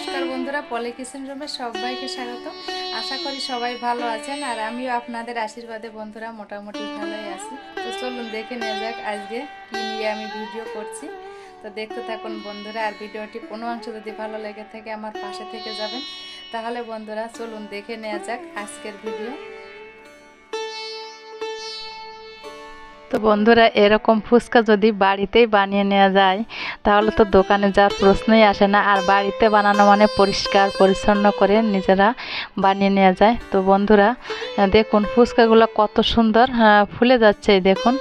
নমস্কার বন্ধুরা পলি কিচেন রুমে সবাইকে স্বাগত। আশা করি সবাই ভালো আছেন আর আমিও আপনাদের আশীর্বাদে বন্ধুরা মোটামুটি ভালোই আছি। তো চলুন দেখে নেওয়া যাক আজকে কি নিয়ে আমি ভিডিও করছি। তো দেখতে থাকুন বন্ধুরা, আর ভিডিওটি কোনো অংশ যদি ভালো লেগে থাকে আমার পাশে থেকে যাবেন। তাহলে বন্ধুরা চলুন দেখে নেওয়া যাক আজকের ভিডিও। তো বন্ধুরা, এরকম ফুচকা যদি বাড়িতেই বানিয়ে নেওয়া যায়, তাহলে তো দোকানে যাওয়ার প্রশ্নই আসে না। আর বাড়িতে বানানো মানে পরিষ্কার, পরিচ্ছন্ন করে নিজেরা বানিয়ে নেওয়া যায়। তো বন্ধুরা দেখুন ফুচকাগুলো কত সুন্দর ফুলে যাচ্ছে, দেখুন।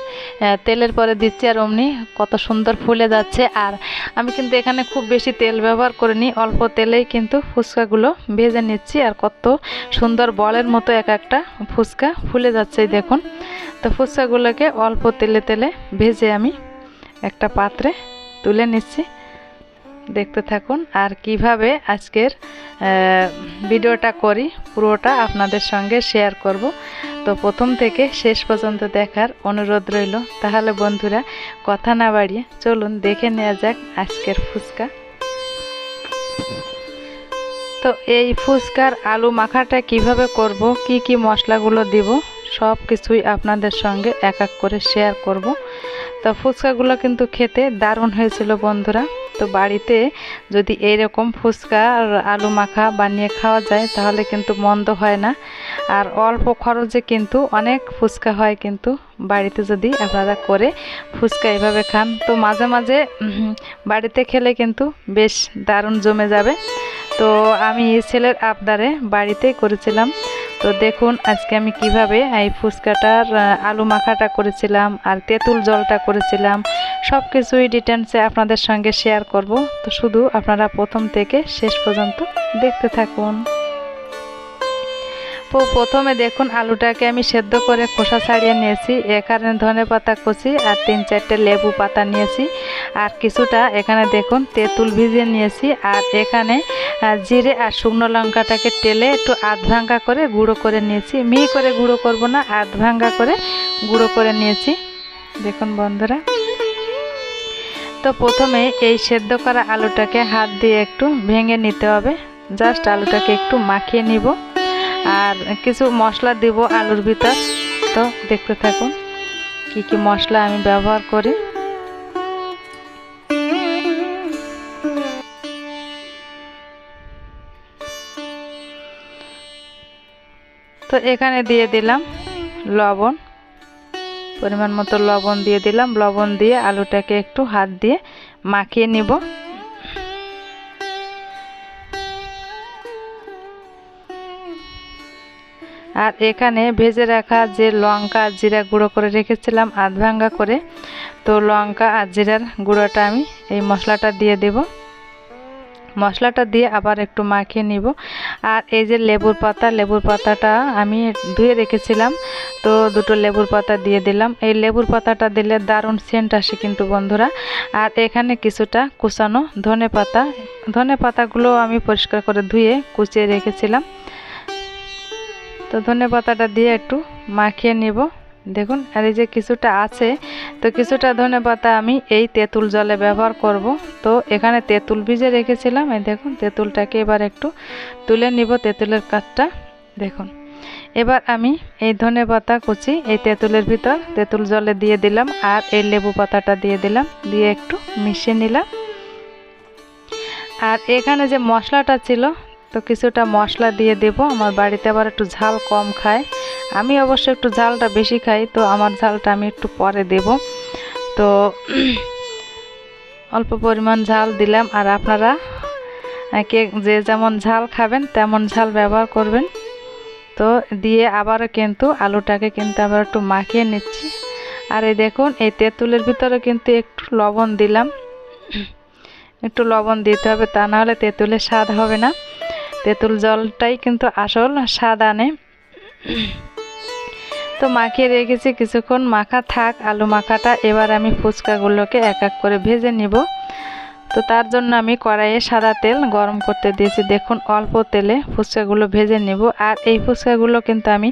তেলের পরে দিচ্ছি আর অমনি কত সুন্দর ফুলে যাচ্ছে। আর আমি কিন্তু এখানে খুব বেশি তেল ব্যবহার করিনি, অল্প তেলেই কিন্তু ফুচকাগুলো ভেজে নিচ্ছি। আর কত সুন্দর বলের মতো এক একটা ফুচকা ফুলে যাচ্ছে, দেখুন। তো ফুচকাগুলোকে অল্প তেলে তেলে ভেজে আমি একটা পাত্রে তুলে নিচ্ছি। দেখতে থাকুন। আর কীভাবে আজকের ভিডিওটা করি, পুরোটা আপনাদের সঙ্গে শেয়ার করব। তো প্রথম থেকে শেষ পর্যন্ত দেখার অনুরোধ রইল। তাহলে বন্ধুরা, কথা না বাড়িয়ে চলুন দেখে নেওয়া যাক আজকের ফুচকা। তো এই ফুচকার আলু মাখাটা কীভাবে করব, কি কি মশলাগুলো দিব, সব কিছুই আপনাদের সঙ্গে এক এক করে শেয়ার করব। তো ফুচকাগুলো কিন্তু খেতে দারুণ হয়েছিল বন্ধুরা। তো বাড়িতে যদি এইরকম ফুচকা আর আলু মাখা বানিয়ে খাওয়া যায়, তাহলে কিন্তু মন্দ হয় না। আর অল্প খরচে কিন্তু অনেক ফুচকা হয় কিন্তু বাড়িতে যদি আপনারা করে ফুচকা এভাবে খান। তো মাঝে মাঝে বাড়িতে খেলে কিন্তু বেশ দারুণ জমে যাবে। তো আমি ছেলের আবদারে বাড়িতেই করেছিলাম। তো দেখুন, আজকে আমি কীভাবে এই ফুচকাটার আলু মাখাটা করেছিলাম আর তেঁতুল জলটা করেছিলাম সব কিছুই ডিটেলসে আপনাদের সঙ্গে শেয়ার করব। তো শুধু আপনারা প্রথম থেকে শেষ পর্যন্ত দেখতে থাকুন। তো প্রথমে দেখুন আলুটাকে আমি সেদ্ধ করে খোসা ছাড়িয়ে নিয়েছি। এখানে ধনে পাতা কুচি আর তিন চারটে লেবু পাতা নিয়েছি। আর কিছুটা এখানে দেখুন তেঁতুল ভিজিয়ে নিয়েছি। আর এখানে জিরে আর শুকনো লঙ্কাটাকে টেলে একটু আধ ভাঙ্গা করে গুঁড়ো করে নিয়েছি। মিহি করে গুঁড়ো করব না, আধ ভাঙ্গা করে গুঁড়ো করে নিয়েছি। দেখুন বন্ধুরা। তো প্রথমে এই সেদ্ধ করা আলুটাকে হাত দিয়ে একটু ভেঙে নিতে হবে। জাস্ট আলুটাকে একটু মাখিয়ে নিব। আর কিছু মশলা দিব আলুর ভিতর। তো দেখতে থাকুন কি কি মশলা আমি ব্যবহার করি। তো এখানে দিয়ে দিলাম লবণ। পরিমাণ মতো লবণ দিয়ে দিলাম। লবণ দিয়ে আলুটাকে একটু হাত দিয়ে মাখিয়ে নিব। আর এখানে ভেজে রাখা যে লঙ্কা আর জিরা গুঁড়ো করে রেখেছিলাম, আধ ভাঙ্গা করে। তো লঙ্কা আর জিরার গুঁড়োটা আমি এই মশলাটা দিয়ে দেব। মশলাটা দিয়ে আবার একটু মাখিয়ে নিব। আর এই যে লেবুর পাতা, লেবুর পাতাটা আমি ধুয়ে রেখেছিলাম। তো দুটো লেবুর পাতা দিয়ে দিলাম। এই লেবুর পাতাটা দিলে দারুণ সেন্ট আসে কিন্তু বন্ধুরা। আর এখানে কিছুটা কুচানো ধনে পাতা। ধনে পাতাগুলো আমি পরিষ্কার করে ধুয়ে কুচিয়ে রেখেছিলাম। তো ধনে পাতাটা দিয়ে একটু মাখিয়ে নিব। দেখুন, আর এই যে কিছুটা আছে, তো কিছুটা ধনে পাতা আমি এই তেঁতুল জলে ব্যবহার করব। তো এখানে তেঁতুল ভিজে রেখেছিলাম, এই দেখুন, তেঁতুলটাকে এবার একটু তুলে নিব তেঁতুলের কাঠটা। দেখুন, এবার আমি এই ধনে পাতা কুচি এই তেঁতুলের ভিতর তেঁতুল জলে দিয়ে দিলাম আর এই লেবু পাতাটা দিয়ে দিলাম, দিয়ে একটু মিশিয়ে নিলাম। আর এখানে যে মশলাটা ছিল তো কিছুটা মশলা দিয়ে দেব। আমার বাড়িতে আবার একটু ঝাল কম খায়। আমি অবশ্য একটু ঝালটা বেশি খাই, তো আমার ঝালটা আমি একটু পরে দেব। তো অল্প পরিমাণ ঝাল দিলাম। আর আপনারা কে যে যেমন ঝাল খাবেন, তেমন ঝাল ব্যবহার করবেন। তো দিয়ে আবারও কিন্তু আলুটাকে কিন্তু আবার একটু মাখিয়ে নিচ্ছি। আর এই দেখুন, এই তেঁতুলের ভিতরে কিন্তু একটু লবণ দিলাম। একটু লবণ দিতে হবে, তা না হলে তেঁতুলের স্বাদ হবে না। তেঁতুল জলটাই কিন্তু আসল স্বাদ আনে তো মাখিয়ে রেখেছি কিছুক্ষণ, মাখা থাক, আলু মাখাটা। এবার আমি ফুচকাগুলোকে এক এক করে ভেজে নিব। তো তার জন্য আমি কড়াইয়ে সাদা তেল গরম করতে দিয়েছি। দেখুন, অল্প তেলে ফুচকাগুলো ভেজে নিব। আর এই ফুচকাগুলো কিন্তু আমি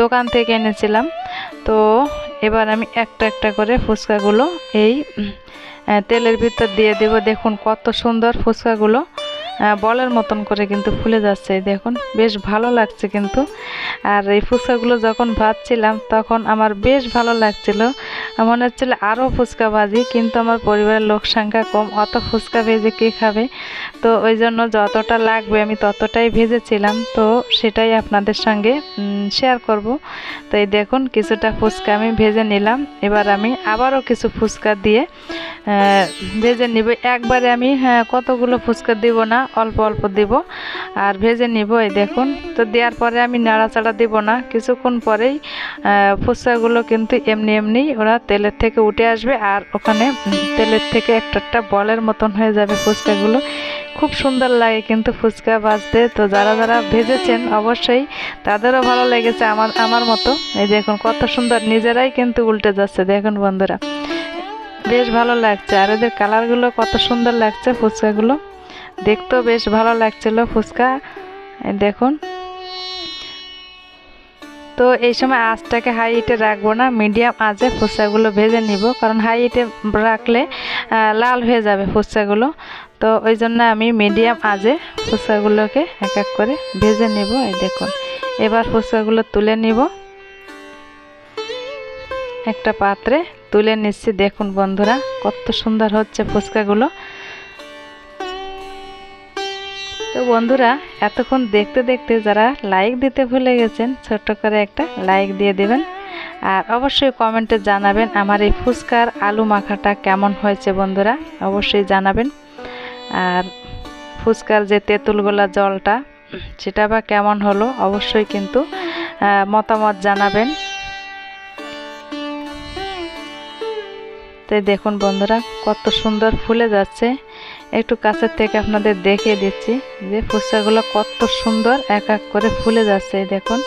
দোকান থেকে এনেছিলাম। তো এবার আমি একটা একটা করে ফুচকাগুলো এই তেলের ভিতর দিয়ে দেব। দেখুন কত সুন্দর ফুচকাগুলো। বলের মতন করে কিন্তু ফুলে যাচ্ছে দেখুন বেশ ভালো লাগছে কিন্তু। আর এই ফুচকাগুলো যখন ভাজছিলাম তখন আমার বেশ ভালো লাগছিল। মনে হচ্ছিল আরও ফুচকা ভাজি কিন্তু আমার পরিবারের লোক সংখ্যা কম অত ফুচকা ভেজে কে খাবে? তো ওই জন্য যতটা লাগবে আমি ততটাই ভেজেছিলাম তো সেটাই আপনাদের সঙ্গে শেয়ার করব। তো এই দেখুন কিছুটা ফুচকা আমি ভেজে নিলাম। এবার আমি আবারও কিছু ফুচকা দিয়ে ভেজে নিব। একবারে আমি হ্যাঁ, কতগুলো ফুচকা দিব না অল্প অল্প দিব। আর ভেজে নিব এই দেখুন। তো দেওয়ার পরে আমি নাড়াচাড়া দিব না। কিছুক্ষণ পরেই ফুচকাগুলো কিন্তু এমনি এমনি ওরা তেলের থেকে উঠে আসবে আর ওখানে তেলের থেকে একটা একটা বলের মতন হয়ে যাবে ফুচকাগুলো। খুব সুন্দর লাগে কিন্তু ফুচকা ভাজতে। তো যারা যারা ভেজেছেন অবশ্যই তাদেরও ভালো লেগেছে আমার আমার মতো। এই দেখুন কত সুন্দর নিজেরাই কিন্তু উল্টে যাচ্ছে। দেখুন বন্ধুরা, বেশ ভালো লাগছে। আর এদের কালারগুলো কত সুন্দর লাগছে ফুচকাগুলো। দেখতেও বেশ ভালো লাগছিল ফুচকা। দেখুন। তো এই সময় আঁচটাকে হাই হিটে রাখব না মিডিয়াম আঁচে ফুচকাগুলো ভেজে নিব, কারণ হাই হিটে রাখলে লাল হয়ে যাবে ফুচকাগুলো। তো ওই জন্য আমি মিডিয়াম আঁচে ফুচকাগুলোকে এক এক করে ভেজে নিব, এই দেখুন। এবার ফুচকাগুলো তুলে নিব। একটা পাত্রে তুলে নিচ্ছি, দেখুন বন্ধুরা, কত সুন্দর হচ্ছে ফুচকাগুলো। তো বন্ধুরা, এতক্ষণ দেখতে দেখতে যারা লাইক দিতে ভুলে গেছেন, ছোট্ট করে একটা লাইক দিয়ে দেবেন। আর অবশ্যই কমেন্টে জানাবেন আমার এই ফুচকার আলু মাখাটা কেমন হয়েছে বন্ধুরা, অবশ্যই জানাবেন। আর ফুচকার যে তেঁতুল গোলা জলটা, সেটা বা কেমন হলো, অবশ্যই কিন্তু মতামত জানাবেন। তাই দেখুন বন্ধুরা, কত সুন্দর ফুলে যাচ্ছে। একটু কাছের থেকে আপনাদের দেখিয়ে দিচ্ছি যে ফুচকাগুলো কত সুন্দর এক এক করে ফুলে যাচ্ছে দেখুন।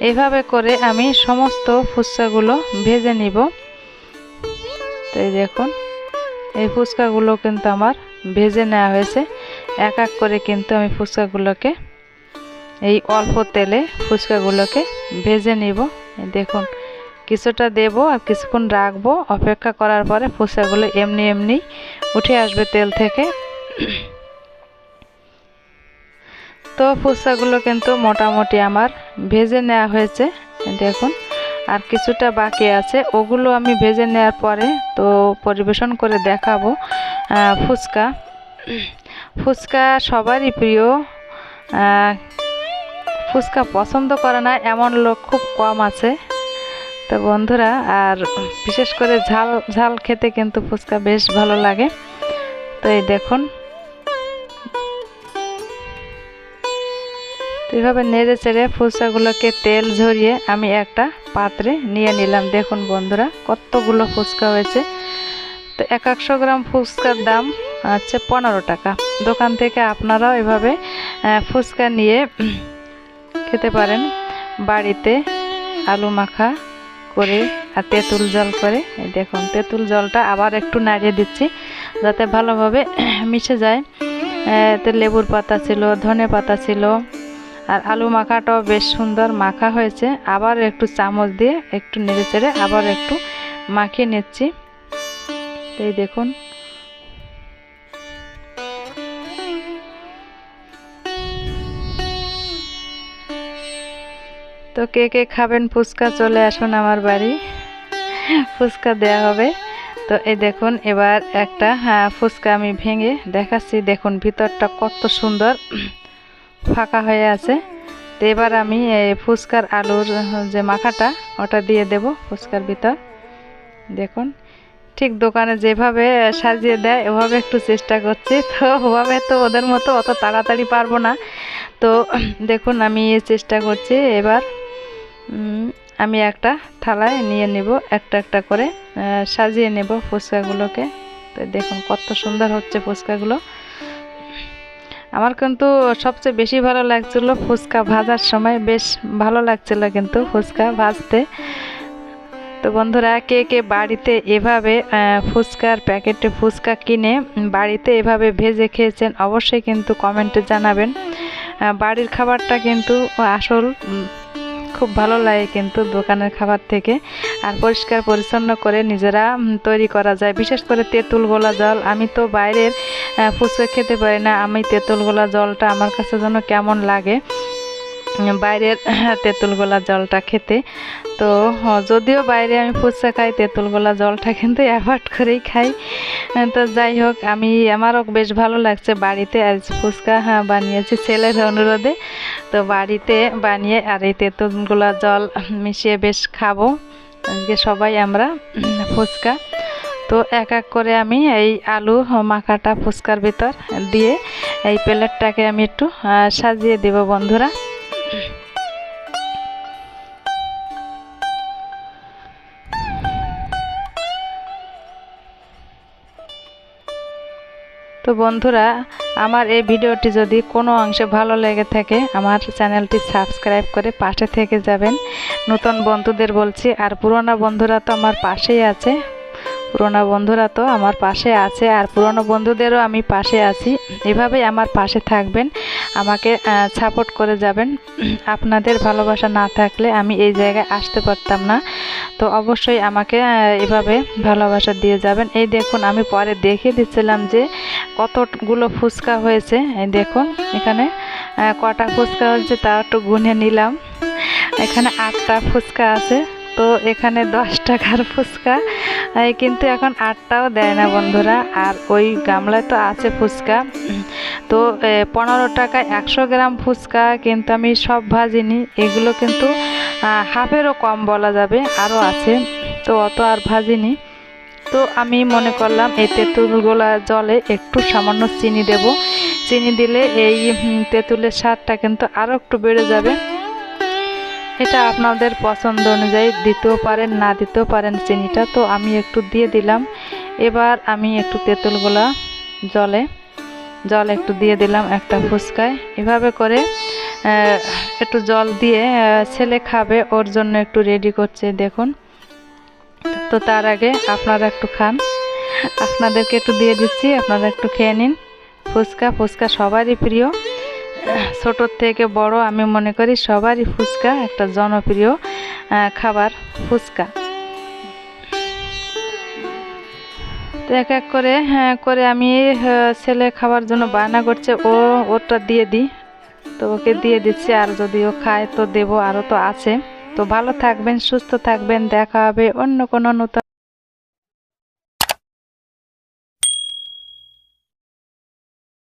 এইভাবে করে আমি সমস্ত ফুচকাগুলো ভেজে নিব। তো এই দেখুন, এই ফুচকাগুলো কিন্তু আমার ভেজে নেওয়া হয়েছে। এক এক করে কিন্তু আমি ফুচকাগুলোকে, এই অল্প তেলে ফুচকাগুলোকে ভেজে নিব। দেখুন কিছুটা দেব আর কিছুক্ষণ রাখব। অপেক্ষা করার পরে ফুচকাগুলো এমনি এমনি উঠে আসবে তেল থেকে। তো ফুচকাগুলো কিন্তু মোটামুটি আমার ভেজে নেওয়া হয়েছে। দেখুন, আর কিছুটা বাকি আছে। ওগুলো আমি ভেজে নেওয়ার পরে তো পরিবেশন করে দেখাবো ফুচকা। ফুচকা সবারই প্রিয়। ফুচকা পছন্দ করে না, এমন লোক খুব কম আছে। তো বন্ধুরা, আর বিশেষ করে ঝাল ঝাল খেতে কিন্তু ফুচকা বেশ ভালো লাগে। তো এই দেখুন। তো এইভাবে নেড়ে চেড়ে ফুচকাগুলোকে তেল ঝরিয়ে আমি একটা পাত্রে নিয়ে নিলাম। দেখুন বন্ধুরা, কতগুলো ফুচকা হয়েছে। তো এক একশো গ্রাম ফুচকার দাম হচ্ছে পনেরো টাকা। দোকান থেকে আপনারাও এভাবে ফুচকা নিয়ে খেতে পারেন। বাড়িতে আলু মাখা করে আর তেঁতুল জল করে। দেখুন, তেঁতুল জলটা আবার একটু নাড়িয়ে দিচ্ছি যাতে ভালোভাবে মিশে যায়। তো লেবুর পাতা ছিল, ধনে পাতা ছিল আর আলু মাখাটাও বেশ সুন্দর মাখা হয়েছে। আবার একটু চামচ দিয়ে একটু নেড়ে চেড়ে আবার একটু মাখিয়ে নিচ্ছি। এই দেখুন তো কে কে খাবেন? ফুচকা চলে আসুন আমার বাড়ি। ফুচকা দেয়া হবে। তো এই দেখুন এবার একটা হ্যাঁ, ফুচকা আমি ভেঙে দেখাচ্ছি। দেখুন ভিতরটা কত সুন্দর ফাঁকা হয়ে আছে। তো এবার আমি ফুচকার আলুর যে মাখাটা ওটা দিয়ে দেব ফুচকার ভিতর। দেখুন ঠিক দোকানে যেভাবে সাজিয়ে দেয় ওভাবে একটু চেষ্টা করছি। তো ওভাবে তো ওদের মতো অত তাড়াতাড়ি পারব না। তো দেখুন আমি চেষ্টা করছি এবার আমি একটা থালায় নিয়ে নেব, একটা একটা করে সাজিয়ে নেব ফুচকাগুলোকে। তো দেখুন কত সুন্দর হচ্ছে ফুচকাগুলো। আমার কিন্তু সবচেয়ে বেশি ভালো লাগছিল ফুচকা ভাজার সময়, বেশ ভালো লাগছিল কিন্তু ফুচকা ভাজতে। তো বন্ধুরা, কে কে বাড়িতে এভাবে ফুচকার প্যাকেটে ফুচকা কিনে বাড়িতে এভাবে ভেজে খেয়েছেন অবশ্যই কিন্তু কমেন্টে জানাবেন। বাড়ির খাবারটা কিন্তু আসল খুব ভালো লাগে কিন্তু দোকানের খাবার থেকে। আর পরিষ্কার পরিচ্ছন্ন করে নিজেরা তৈরি করা যায়। বিশেষ করে তেঁতুল গোলা জল। আমি তো বাইরের ফুচকা খেতে পারি না। আমি তেঁতুল গোলা জলটা আমার কাছে যেন কেমন লাগে। বাইরের তেঁতুল গোলা জলটা খেতে। তো যদিও বাইরে আমি ফুচকা খাই তেঁতুল গোলা জলটা কিন্তু অ্যাভয়েড করেই খাই। তো যাই হোক আমি আমারও বেশ ভালো লাগছে। বাড়িতে আজ ফুচকা হ্যাঁ, বানিয়েছি ছেলের অনুরোধে। তো বাড়িতে বানিয়ে আর এই তেঁতুল গোলা জল মিশিয়ে বেশ খাব। আজকে সবাই আমরা ফুচকা। তো এক এক করে আমি এই আলু মাখাটা ফুচকার ভিতর দিয়ে এই প্লেটটাকে আমি একটু সাজিয়ে দেব বন্ধুরা। তো বন্ধুরা, আমার এই ভিডিওটি যদি কোনো অংশে ভালো লেগে থাকে, আমার চ্যানেলটি সাবস্ক্রাইব করে পাশে থেকে যাবেন। নতুন বন্ধুদের বলছি, আর পুরোনো বন্ধুরা তো আমার পাশেই আছে। পুরোনো বন্ধুরা তো আমার পাশে আছে আর পুরনো বন্ধুদেরও আমি পাশে আছি। এভাবেই আমার পাশে থাকবেন, আমাকে সাপোর্ট করে যাবেন। আপনাদের ভালোবাসা না থাকলে আমি এই জায়গায় আসতে পারতাম না। তো অবশ্যই আমাকে এভাবে ভালোবাসা দিয়ে যাবেন। এই দেখুন, আমি পরে দেখে দিচ্ছিলাম যে কতগুলো ফুচকা হয়েছে। এই দেখুন, এখানে কটা ফুচকা হয়েছে, তা একটু গুনে নিলাম। এখানে আটটা ফুচকা আছে। তো এখানে দশ টাকার ফুচকা। কিন্তু এখন আটটাও দেয় না বন্ধুরা। আর ওই গামলায় তো আছে ফুচকা। তো পনেরো টাকায় একশো গ্রাম ফুচকা, কিন্তু আমি সব ভাজিনি। এগুলো কিন্তু হাফেরও কম বলা যাবে, আরও আছে। তো অত আর ভাজিনি। তো আমি মনে করলাম এই তেঁতুলগুলা জলে একটু সামান্য চিনি দেব। চিনি দিলে এই তেঁতুলের স্বাদটা কিন্তু আরও একটু বেড়ে যাবে। এটা আপনাদের পছন্দ অনুযায়ী দিতেও পারেন, না দিতেও পারেন চিনিটা। তো আমি একটু দিয়ে দিলাম। এবার আমি একটু তেঁতুলগুলা জলে, জল একটু দিয়ে দিলাম একটা ফুচকায়। এভাবে করে একটু জল দিয়ে ছেলে খাবে, ওর জন্য একটু রেডি করছে, দেখুন। তো তার আগে আপনারা একটু খান। আপনাদেরকে একটু দিয়ে দিচ্ছি, আপনারা একটু খেয়ে নিন। ফুচকা ফুচকা সবারই প্রিয়। ছোটোর থেকে বড় আমি মনে করি সবারই ফুচকা একটা জনপ্রিয় খাবার ফুচকা। তো এক এক করে হ্যাঁ করে আমি ছেলে খাবার জন্য বায়না করছে, ও ওটা দিয়ে দিই। তো ওকে দিয়ে দিচ্ছি, আর যদি ও খায় তো দেবো, আরও তো আছে। তো ভালো থাকবেন, সুস্থ থাকবেন, দেখা হবে অন্য কোনো নতুন